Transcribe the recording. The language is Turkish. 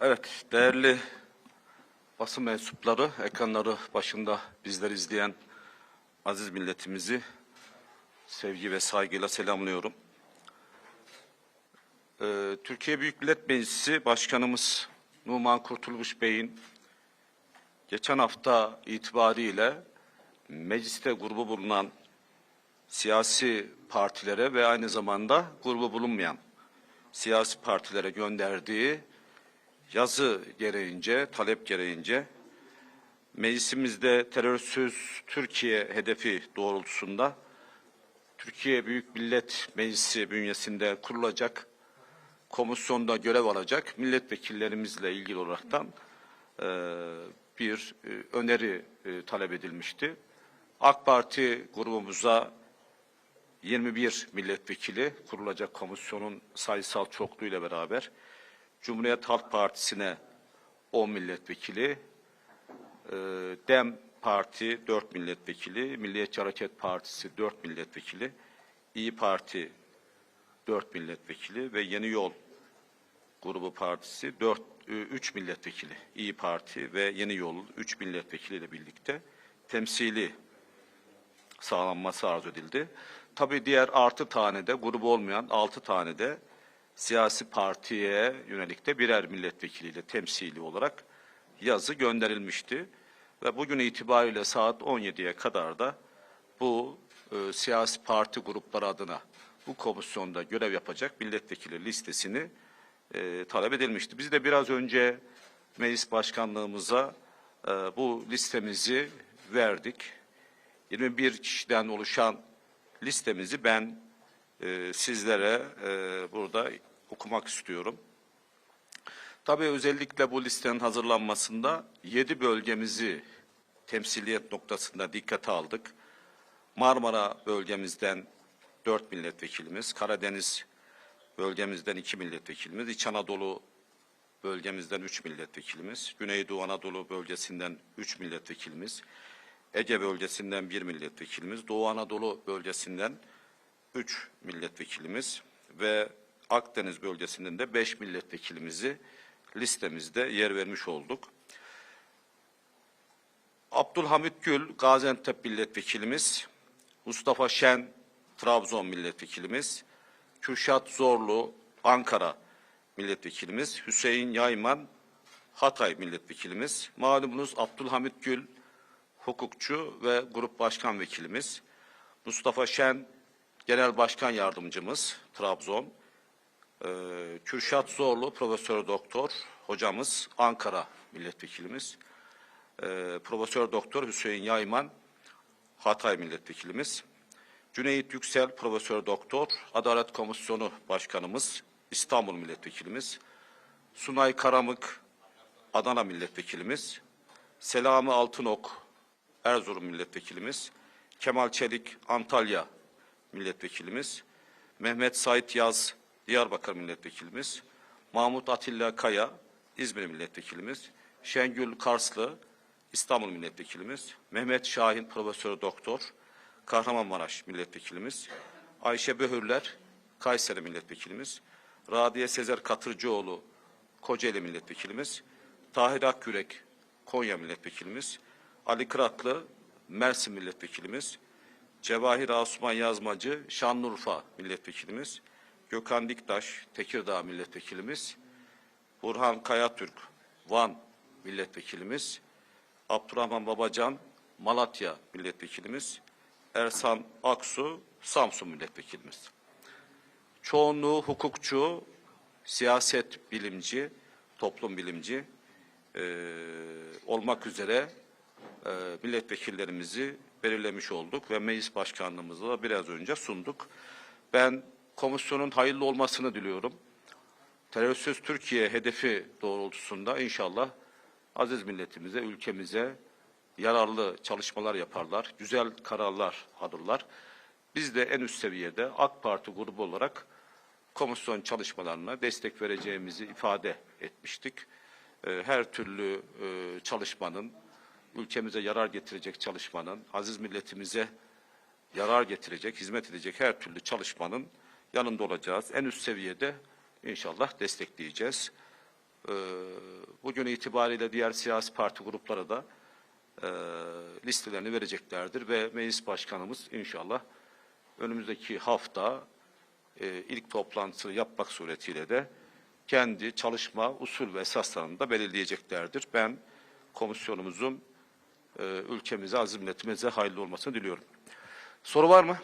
Evet, değerli basın mensupları, ekranları başında bizleri izleyen aziz milletimizi sevgi ve saygıyla selamlıyorum. Ee, Türkiye Büyük Millet Meclisi Başkanımız Numan Kurtulmuş Bey'in geçen hafta itibariyle mecliste grubu bulunan siyasi partilere ve aynı zamanda grubu bulunmayan siyasi partilere gönderdiği yazı gereğince, talep gereğince meclisimizde terörsüz Türkiye hedefi doğrultusunda Türkiye Büyük Millet Meclisi bünyesinde kurulacak komisyonda görev alacak milletvekillerimizle ilgili olaraktan e, bir e, öneri e, talep edilmişti. AK Parti grubumuza 21 milletvekili kurulacak komisyonun sayısal çokluğuyla beraber Cumhuriyet Halk Partisi'ne 10 milletvekili, e, DEM Parti 4 milletvekili, Milliyetçi Hareket Partisi 4 milletvekili, İyi Parti 4 milletvekili ve Yeni Yol grubu partisi 4 3 milletvekili İyi Parti ve Yeni Yol 3 milletvekiliyle birlikte temsili sağlanması arzu edildi. Tabii diğer artı tane de grubu olmayan altı tane de siyasi partiye yönelik de birer milletvekiliyle temsili olarak yazı gönderilmişti. Ve bugün itibariyle saat 17'ye kadar da bu e, siyasi parti grupları adına bu komisyonda görev yapacak milletvekili listesini e, talep edilmişti. Biz de biraz önce meclis başkanlığımıza e, bu listemizi verdik. 21 kişiden oluşan listemizi ben e, sizlere e, burada okumak istiyorum. Tabii özellikle bu listenin hazırlanmasında 7 bölgemizi temsiliyet noktasında dikkate aldık. Marmara bölgemizden 4 milletvekilimiz, Karadeniz bölgemizden 2 milletvekilimiz, İç Anadolu bölgemizden 3 milletvekilimiz, Güneydoğu Anadolu bölgesinden 3 milletvekilimiz, Ege bölgesinden 1 milletvekilimiz, Doğu Anadolu bölgesinden 3 milletvekilimiz ve Akdeniz bölgesinden de 5 milletvekilimizi listemizde yer vermiş olduk. Abdülhamit Gül Gaziantep milletvekilimiz, Mustafa Şen Trabzon milletvekilimiz, Kürşat Zorlu Ankara milletvekilimiz, Hüseyin Yayman Hatay milletvekilimiz, malumunuz Abdülhamit Gül hukukçu ve grup başkan vekilimiz, Mustafa Şen genel başkan yardımcımız Trabzon, ee, Kürşat Zorlu profesör doktor hocamız Ankara milletvekilimiz, ee, Profesör Doktor Hüseyin Yayman Hatay milletvekilimiz, Cüneyt Yüksel Profesör Doktor Adalet Komisyonu Başkanımız İstanbul milletvekilimiz, Sunay Karamık Adana milletvekilimiz, Selami Altınok Erzurum milletvekilimiz, Kemal Çelik Antalya milletvekilimiz, Mehmet Sait Yaz Diyarbakır milletvekilimiz, Mahmut Atilla Kaya İzmir milletvekilimiz, Şengül Karslı İstanbul milletvekilimiz, Mehmet Şahin Profesör Doktor. Kahramanmaraş milletvekilimiz, Ayşe Böhürler Kayseri milletvekilimiz, Radiye Sezer Katırcıoğlu Kocaeli milletvekilimiz, Tahir Akgürek Konya milletvekilimiz, Ali Kıratlı Mersin milletvekilimiz, Cevahir Asuman Yazmacı Şanlıurfa milletvekilimiz, Gökhan Diktaş Tekirdağ milletvekilimiz, Burhan Kayatürk Van milletvekilimiz, Abdurrahman Babacan Malatya milletvekilimiz, Ersan Aksu Samsun milletvekilimiz. Çoğunluğu hukukçu, siyaset bilimci, toplum bilimci eee, olmak üzere eee, milletvekillerimizi belirlemiş olduk ve meclis başkanlığımızı da biraz önce sunduk. Ben komisyonun hayırlı olmasını diliyorum. Terörsüz Türkiye hedefi doğrultusunda inşallah aziz milletimize, ülkemize yararlı çalışmalar yaparlar, güzel kararlar alırlar. Biz de en üst seviyede AK Parti grubu olarak komisyon çalışmalarına destek vereceğimizi ifade etmiştik. Ee, Her türlü e, çalışmanın, ülkemize yarar getirecek çalışmanın, aziz milletimize yarar getirecek, hizmet edecek her türlü çalışmanın yanında olacağız. En üst seviyede inşallah destekleyeceğiz. Ee, bugün itibariyle diğer siyasi parti grupları da e, listelerini vereceklerdir ve meclis başkanımız inşallah önümüzdeki hafta e, ilk toplantısını yapmak suretiyle de kendi çalışma usul ve esaslarını da belirleyeceklerdir. Ben komisyonumuzun ülkemize, aziz milletimize hayırlı olmasını diliyorum. Soru var mı?